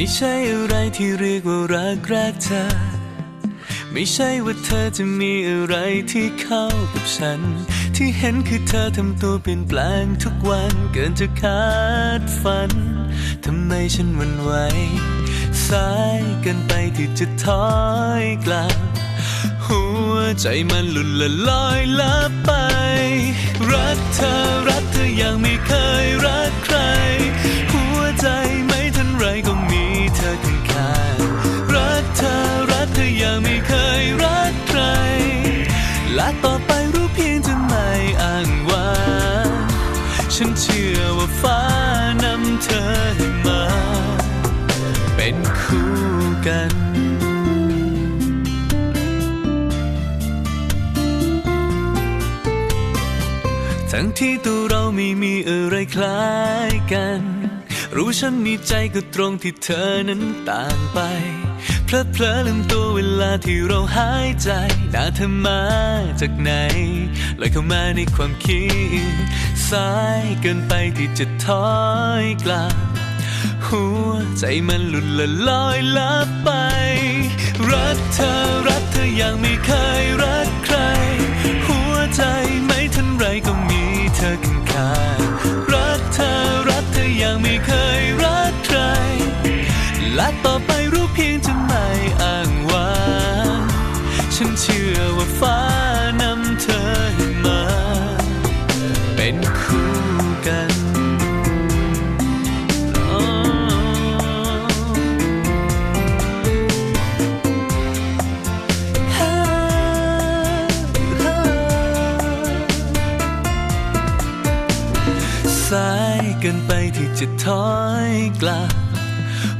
ไม่ใช่อะไรที่เรียกว่ารักแรกเธอ ไม่ใช่ว่าเธอจะมีอะไรที่เข้ากับฉัน ที่เห็นคือเธอทำตัวเปลี่ยนแปลงทุกวันเกินจะคาดฝันทำไมฉันวันไหวสายเกินไปที่จะถอยกลับ หัวใจมันหลุดละลอยลับไป รักเธอรักเธออย่างไม่เคย ไปรู้เพียงจะไม่อ้างว้างฉันเชื่อว่าฟ้านำเธอให้มา เป็นคู่กันทั้งที่ตัวเราไม่มีอะไรคล้ายกัน รู้ฉันมีใจก็ตรงที่เธอนั้นต่างไป เพลอเพลอลืมตัวเวลาที่เราหายใจน้าเธอมาจากไหนลอยเข้ามาในความคิดสายเกินไปที่จะถอยกลับ หัวใจมันหลุดละลอยลับไป รักเธอรักเธออย่างไม่เคยรักใคร หัวใจไม่ทันไรก็มีเธอข้างๆรักเธอรักเธออย่างไม่เคยรักใครและต่อไปรู้เพียงจะ สายเกินไปที่จะถอยกลับ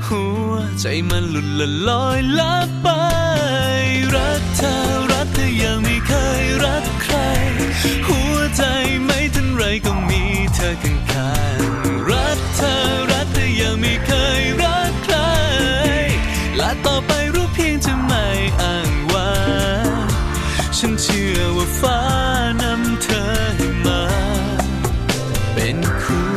หัวใจมันหลุดละลอยลับไป รักเธอรักเธอยังไม่เคยรักใคร หัวใจไม่ทันไรก็มีเธอข้างๆรักเธอรักเธอยังไม่เคยรักใคร และต่อไปรู้เพียงจะไม่อ้างว้างฉันเชื่อว่าฟ้านำเธอ and cool.